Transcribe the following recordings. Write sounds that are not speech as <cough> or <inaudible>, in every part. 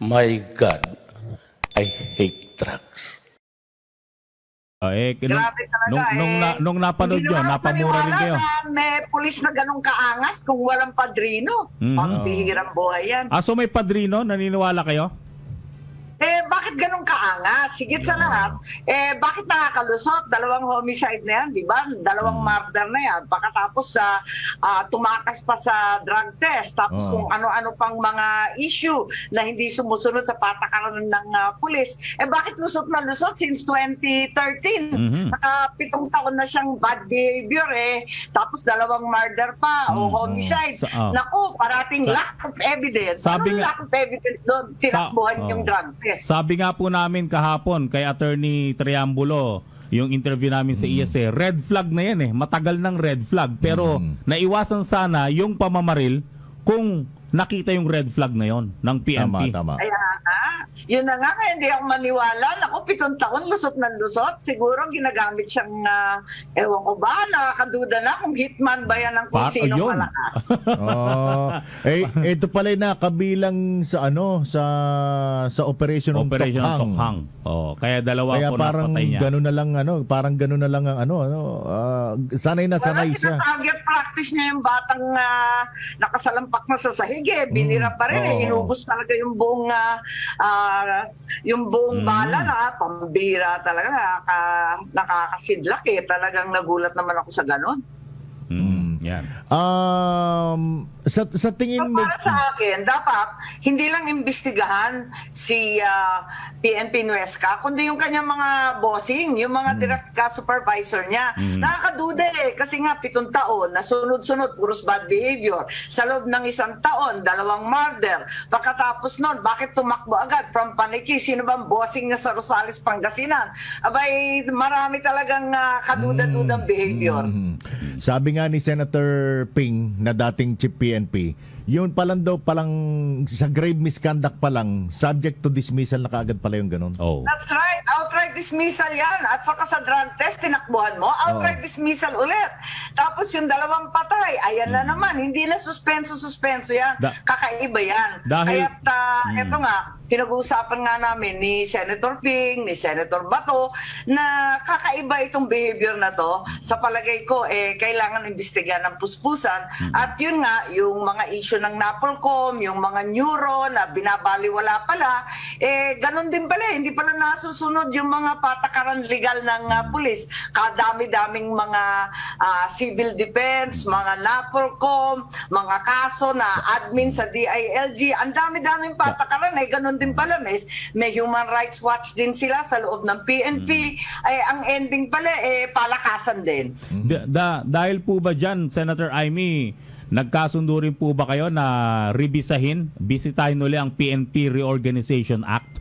My God, I hate drugs. Oh, eh, nung, Grabe talaga nung, eh. nung, na, nung napanood nyo, napamura rin kayo. na may pulis na ganun kaangas kung walang padrino. Mhm. Pambihirang buhay yan. Ah, so may padrino? Naniniwala kayo? Eh, bakit ganun kaangas? Sigit sa lahat, eh, bakit nakakalusot? Dalawang homicide na yan, di ba? Dalawang murder na yan. Pagkatapos sa ah, tumakas pa sa drug test, tapos Oo. kung ano-ano pang mga issue na hindi sumusunod sa patakaran ng ah, pulis, eh bakit lusot na lusot since 2013? Mhm. Nakapitong taon na siyang bad behavior eh. Tapos dalawang murder pa o Mhm. homicide. Sa- ah. Naku, parating Sa- lack of evidence. Sabi Anong nga- lack of evidence doon? Tinakbuhan Sa- yung oh. drug test. Sabi nga po namin kahapon kay Attorney Triambulo, yung interview namin sa ESA, red flag na yan eh. Matagal ng red flag. Pero Mm. naiwasan sana yung pamamaril kung nakita yung red flag na yon ng PNP. Tama, tama. Kaya nga, yun na nga, kaya hindi ako maniwala. Naku, pitong taon, lusot ng lusot. Siguro ginagamit siyang, ah, ewan ko ba, nakakaduda na kung hitman ba yan ng kung Pa- sino yun. malakas. <laughs> oh, eh ito pala na kabilang sa ano sa sa Operation, Operation Tokhang. Tokhang. Oh, kaya dalawa Kaya po parang napatay niya. gano'n na lang ano, parang gano'n na lang ang ano ano, ah, sanay na Wala, sanay siya. target practice niya yung batang ah, nakasalampak na sa sahig eh. Binira pa rin eh. Mm. Oo. Inubos talaga yung buong, ah, ah, yung buong Mm. bala na pambira talaga. Nakaka, nakakasidlak eh. Talagang nagulat naman ako sa ganon. Mm, yan. Um, sa sa tingin So, mo para sa akin, dapat hindi lang imbestigahan si ah, PNP Nuesca, kundi yung kanyang mga bossing, yung mga direct ka supervisor niya. Nakakaduda eh, kasi nga pitong taon, na sunod-sunod, puros bad behavior. Sa loob ng isang taon, dalawang murder. Pagkatapos nun, bakit tumakbo agad from Paniki? Sino bang bossing niya sa Rosales, Pangasinan? Abay, marami talagang ah, kaduda-dudang behavior. Mhm. Sabi nga ni Senator Ping na dating chief PNP, yun palang daw palang sa grave misconduct pa lang, subject to dismissal na kaagad pala yung ganun. Oh. That's right. Outright dismissal yan. At saka sa drug test, tinakbuhan mo, outright dismissal ulit. Tapos yung dalawang patay, ayan na naman. Hindi na suspenso-suspenso yan. Da- Kakaiba yan. Dahil- Kaya eto nga, pinag-uusapan nga namin ni Senator Ping, ni Senator Bato, na kakaiba itong behavior na to. Sa palagay ko, eh, kailangan imbestigahan ng puspusan. At yun nga, yung mga issue ng NAPOLCOM, yung mga neuro na binabaliwala pala, eh, ganun din pala. eh. Hindi pala nasusunod yung mga patakaran legal ng ah, pulis. Kadami-daming mga ah, civil defense, mga NAPOLCOM, mga kaso na admin sa DILG. Ang dami-daming patakaran. Eh, ganun din pala. May, may Human Rights Watch din sila sa loob ng PNP. Eh, ang ending pala, eh, palakasan din. Da- da- dahil po ba dyan, Senator Amy, nagkasundo rin po ba kayo na rebisahin, bisitahin uli ang PNP Reorganization Act?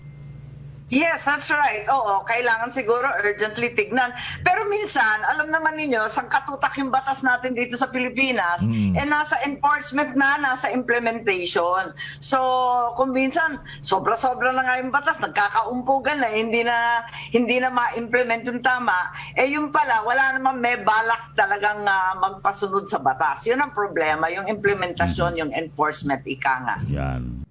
Yes, that's right. Oo, kailangan siguro urgently tignan. Pero minsan, alam naman ninyo, sang katutak yung batas natin dito sa Pilipinas, eh nasa enforcement na, nasa implementation. So, kung minsan, sobra-sobra na nga yung batas, nagkakaumpugan na, hindi na, hindi na ma-implement yung tama, eh yung pala, wala naman may balak talagang ah, magpasunod sa batas. Yun ang problema, yung implementasyon, yung enforcement, ika nga. Yan.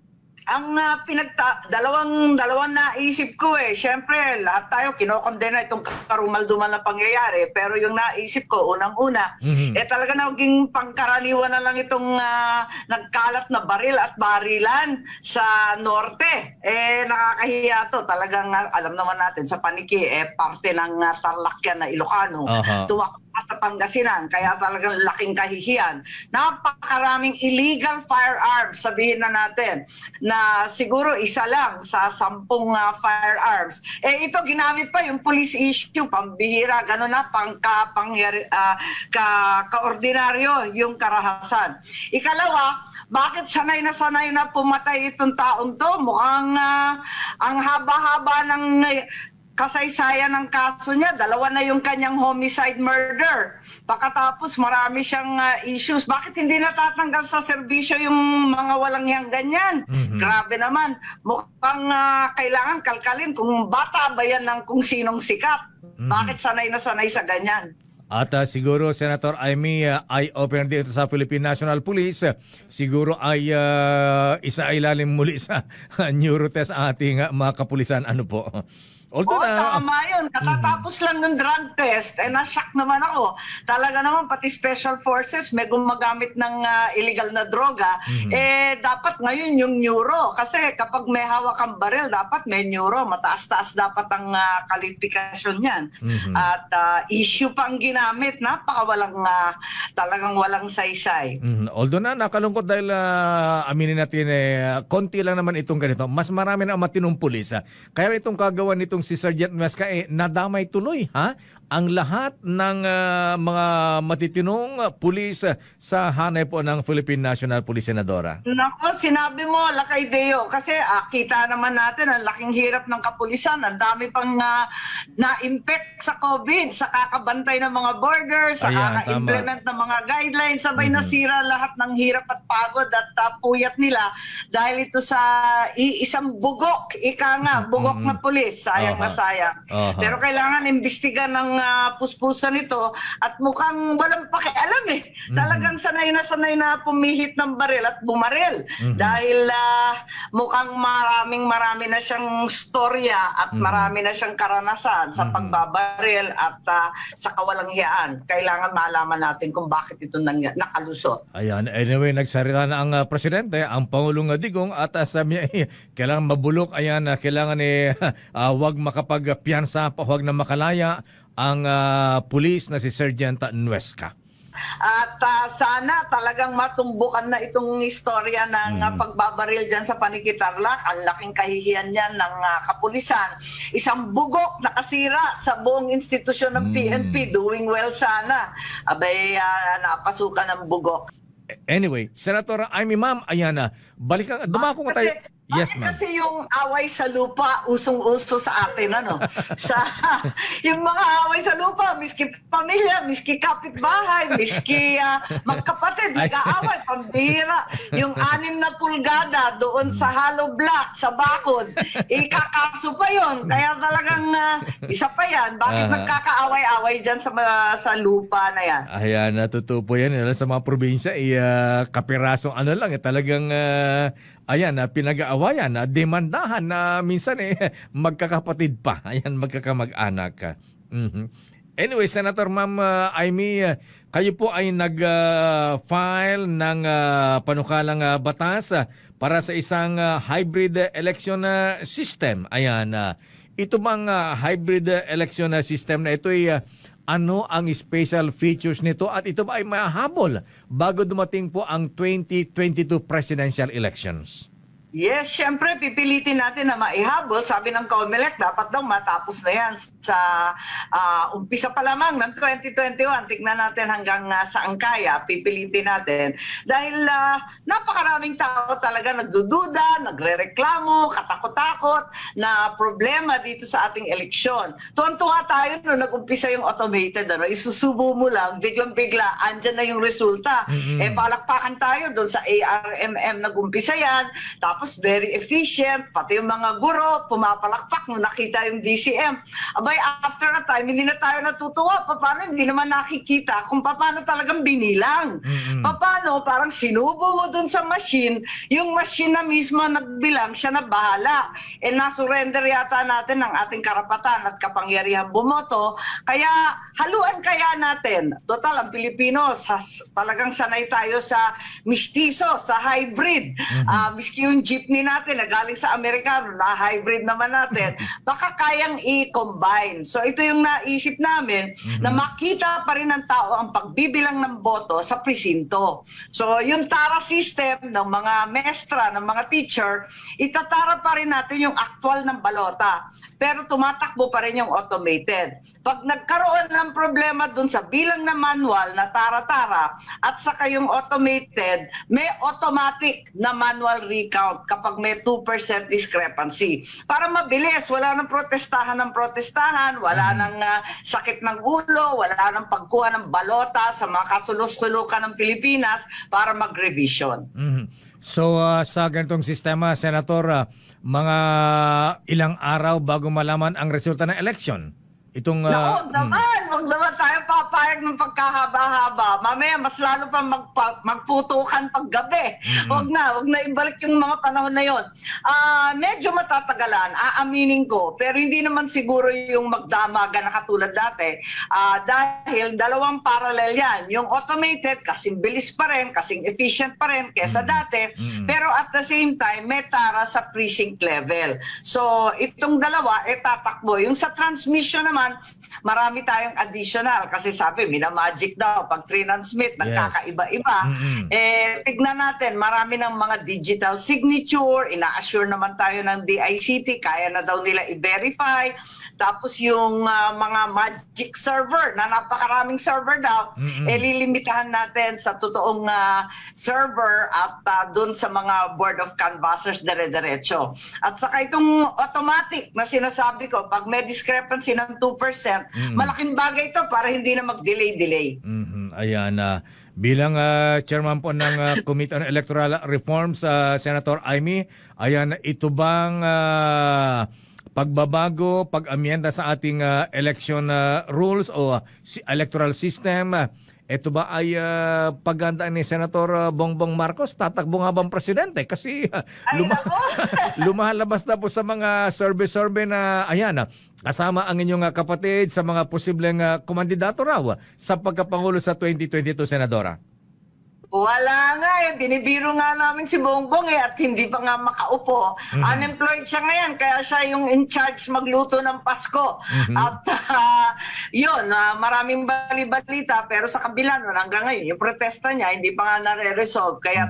Ang ah, pinagta dalawang dalawang naisip ko eh. Syempre, lahat tayo kinokondena itong karumal-dumal na pangyayari, pero yung naisip ko unang-una, eh talaga naging pangkaraniwan na lang itong ah, nagkalat na baril at barilan sa norte. Eh nakakahiya to. Talagang ah, alam naman natin sa paniki eh parte ng uh, Tarlac yan na Ilocano. Tumakbo pa sa Pangasinan, kaya talagang laking kahihiyan. Napakaraming illegal firearms, sabihin na natin, na siguro isa lang sa sampung ah, firearms. Eh ito ginamit pa yung police issue, pambihira, gano'n na, pangka, pangyari, ah, ka, kaordinaryo yung karahasan. Ikalawa, bakit sanay na sanay na pumatay itong taong to? Mukhang ah, ang haba-haba ng kasaysayan ng kaso niya, dalawa na yung kanyang homicide murder. Pagkatapos marami siyang ah, issues. Bakit hindi natatanggal sa serbisyo yung mga walang yang ganyan? Grabe naman. Mukhang ah, kailangan kalkalin kung bata ba yan ng kung sinong sikat. Bakit sanay na sanay sa ganyan? At ah, siguro, Senator Amy, ah, eye-opener dito sa Philippine National Police, siguro ay uh, isa ilalim muli sa <laughs> neurotest ating ah, mga kapulisan. Ano po? Although Oo, na, tama yun. Katatapos lang ng drug test, eh na-shock naman ako. Talaga naman, pati special forces, may gumagamit ng ah, illegal na droga, eh dapat ngayon yung neuro. Kasi kapag may hawak ang baril, dapat may neuro. Mataas-taas dapat ang ah, kalifikasyon niyan. At ah, issue pa ang ginamit, napakawalang, ah, talagang walang saysay. Mhm. although na nakalungkot dahil ah, aminin natin eh, konti lang naman itong ganito. Mas marami na ang matinong pulis. Kaya itong kagawa nitong si Sergeant Nuesca eh, nadamay tuloy ha ang lahat ng ah, mga matitinong pulis ah, sa hanay po ng Philippine National Police Senadora. Nako, sinabi mo, Lakay Deo, kasi ah, kita naman natin ang laking hirap ng kapulisan. Ang dami pang ah, na-infect sa COVID, sa kakabantay ng mga borders, sa Ayan, kaka-implement ng mga guidelines, sabay nasira lahat ng hirap at pagod at ah, puyat nila dahil ito sa i- isang bugok, ika nga, bugok na pulis, sayang na Aha. sayang. Aha. Pero kailangan imbestigan ng ah, puspusan ito at mukhang walang pakialam eh. Talagang sanay na sanay na pumihit ng baril at bumaril. Dahil ah, mukhang maraming marami na siyang storya at marami na siyang karanasan sa pagbabaril at ah, sa kawalanghiyaan. Kailangan malaman natin kung bakit ito nang, nakalusot. Ayan, anyway, nagsalita na ang ah, presidente, ang Pangulong Digong at uh, sabi niya, <laughs> kailangan mabulok, ayan, ah, kailangan eh, <laughs> ah, wag makapagpiyansa, pa, wag na makalaya ang ah, pulis na si Sergeant Nuesca. At ah, sana talagang matumbukan na itong istorya ng ah, pagbabaril dyan sa Panikitarlak. Ang laking kahihiyan niyan ng ah, kapulisan. Isang bugok na kasira sa buong institusyon ng PNP. Doing well sana. Abay, ah, napasukan ng bugok. Anyway, Senator Amy Ma'am, ayan na, balikan, dumako nga tayo. Yes, ma'am. kasi yung away sa lupa, usong-uso sa atin, ano? <laughs> sa, yung mga away sa lupa, miski pamilya, miski kapitbahay, miski ah, magkapatid, nag-aaway, pambira. Yung anim na pulgada doon sa hollow block, sa bakod, ikakaso pa yon Kaya talagang ah, isa pa yan. Bakit Ah. nagkakaaway-away dyan sa, mga- sa lupa na yan? Ayan, natutupo po yan. Alam, sa mga probinsya, eh, kapirasong ano lang, eh, talagang, ah, ayan, na pinag-aawayan, na demandahan na minsan eh, <laughs> magkakapatid pa. <laughs> Ayan, magkakamag-anak. Mhm. Anyway, Senator Ma'am ah, Amy, ah, kayo po ay nag-file ng ah, panukalang ah, batas ah, para sa isang ah, hybrid election ah, system. Ayan, ah, ito bang ah, hybrid ah, election ah, system na ito ay ah, ano ang special features nito at ito ba ay mahabol bago dumating po ang 2022 presidential elections? Yes, syempre pipilitin natin na maihabol. Sabi ng COMELEC, dapat daw matapos na yan sa ah, umpisa pa lamang ng 2021. Tignan natin hanggang ah, saan kaya, pipilitin natin. Dahil ah, napakaraming tao talaga nagdududa, nagrereklamo, katakot-takot na problema dito sa ating eleksyon. Tuwan-tuwa tayo nung nag-umpisa yung automated. Ano? Isusubo mo lang, biglang-bigla, andyan na yung resulta. Eh, palakpakan tayo doon sa ARMM nag-umpisa yan. Tapos very efficient, pati yung mga guro, pumapalakpak nung nakita yung DCM. Abay, after a time, hindi na tayo natutuwa. Pa- Paano hindi naman nakikita kung paano talagang binilang. Paano parang sinubo mo dun sa machine, yung machine na mismo nagbilang, siya na bahala. Eh, nasurrender yata natin ang ating karapatan at kapangyarihan bumoto. Kaya haluan kaya natin. Total, ang Pilipino, sas, talagang sanay tayo sa mistiso, sa hybrid. Ah, miski yung jeepney natin na galing sa Amerikano, na hybrid naman natin, <laughs> baka kayang i-combine. So ito yung naisip namin na makita pa rin ng tao ang pagbibilang ng boto sa presinto. So yung TARA system ng mga mestra, ng mga teacher, itatara pa rin natin yung actual ng balota. Pero tumatakbo pa rin yung automated. Pag nagkaroon ng problema dun sa bilang na manual na tara-tara at saka yung automated, may automatic na manual recount kapag may 2% discrepancy. Para mabilis, wala nang protestahan ng protestahan, wala nang ah, sakit ng ulo, wala nang pagkuha ng balota sa mga kasulus-sulukan ng Pilipinas para mag-revision. Mhm. So ah, sa ganitong sistema, Senator, ah, mga ilang araw bago malaman ang resulta ng election. Itong Naku, ah, wag naman, wag naman tayo papayag ng pagkahaba-haba. Mamaya, mas lalo pa magpa- magputukan paggabi. Wag na, wag na ibalik yung mga panahon na yon. Ah, medyo matatagalan, aaminin ko, pero hindi naman siguro yung magdamaga na katulad dati. Ah, dahil dalawang parallel yan. Yung automated, kasing bilis pa rin, kasing efficient pa rin kesa dati, pero at the same time, may tara sa precinct level. So, itong dalawa, eh, tatakbo. Yung sa transmission naman, marami tayong additional kasi sabi, mina-magic daw. Pag transmit, Yes. nagkakaiba-iba. Mm-mm. Eh, tignan natin, marami ng mga digital signature, ina-assure naman tayo ng DICT, kaya na daw nila i-verify. Tapos yung ah, mga magic server, na napakaraming server daw, eh lilimitahan natin sa totoong ah, server at ah, dun sa mga board of canvassers dire-diretso. At saka itong automatic na sinasabi ko, pag may discrepancy ng 2%, malaking bagay ito para hindi na mag-delay-delay. Mhm, Ayan na. bilang ah, chairman po ng ah, Committee on Electoral Reforms, sa Senator Amy, ayan, ito bang ah, pagbabago, pag-amyenda sa ating ah, election ah, rules o si- electoral system, ah, ito ba ay uh, paganda ni Senator ah, Bongbong Marcos? Tatakbo nga bang presidente? Kasi ah, Ay, luma- <laughs> lumalabas na po sa mga survey-survey na ayan, ah, kasama ang inyong ah, kapatid sa mga posibleng ah, kumandidato raw ah, sa pagkapangulo sa 2022, Senadora. Wala nga eh. Binibiro nga namin si Bongbong eh at hindi pa nga makaupo. Unemployed siya ngayon kaya siya yung in charge magluto ng Pasko. At ah, yun, ah, maraming bali-balita pero sa kabila nun hanggang ngayon yung protesta niya hindi pa nga nare-resolve kaya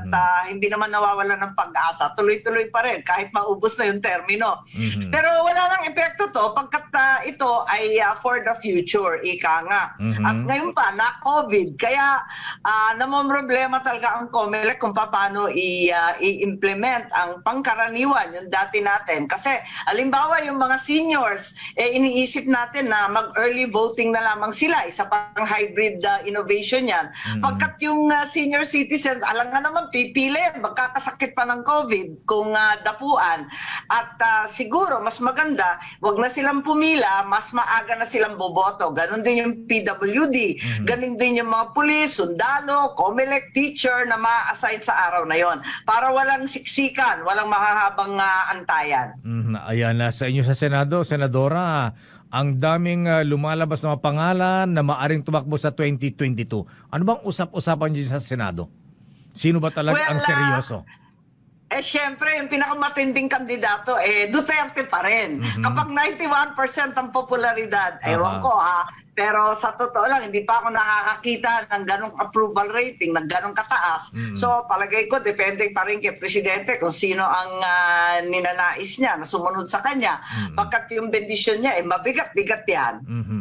hindi naman nawawala ng pag-asa. Tuloy-tuloy pa rin kahit maubos na yung termino. Pero wala nang epekto to pagkat ah, ito ay ah, for the future, ika nga. At ngayon pa, na COVID. Kaya ah, namang problema talaga ang COMELEC kung paano i, ah, i-implement ang pangkaraniwan, yung dati natin. Kasi alimbawa yung mga seniors, eh, iniisip natin na mag-early voting na lamang sila. Isa pang hybrid ah, innovation yan. Pagkat yung ah, senior citizens, alam nga naman, pipili. Magkakasakit pa ng COVID kung ah, dapuan. At ah, siguro, mas maganda, wag na silang pumila, mas maaga na silang boboto. Ganon din yung PWD. Ganon din yung mga pulis, sundalo, COMELEC teacher na ma-assign sa araw na yon. Para walang siksikan, walang mahahabang ah, antayan. Mhm, Ayan na sa inyo sa Senado, Senadora, ang daming ah, lumalabas na mga pangalan na maaring tumakbo sa 2022. Ano bang usap-usapan niyo sa Senado? Sino ba talaga Well, ang ah, seryoso? Eh, syempre, yung pinakamatinding kandidato, eh, Duterte pa rin. Kapag 91% ang popularidad, ewan Aha. ko ha, pero sa totoo lang, hindi pa ako nakakakita ng ganong approval rating, ng ganong kataas. So, palagay ko, depende pa rin kay Presidente kung sino ang ah, ninanais niya na sumunod sa kanya. Pagkat yung bendisyon niya, eh, mabigat-bigat yan. Mhm.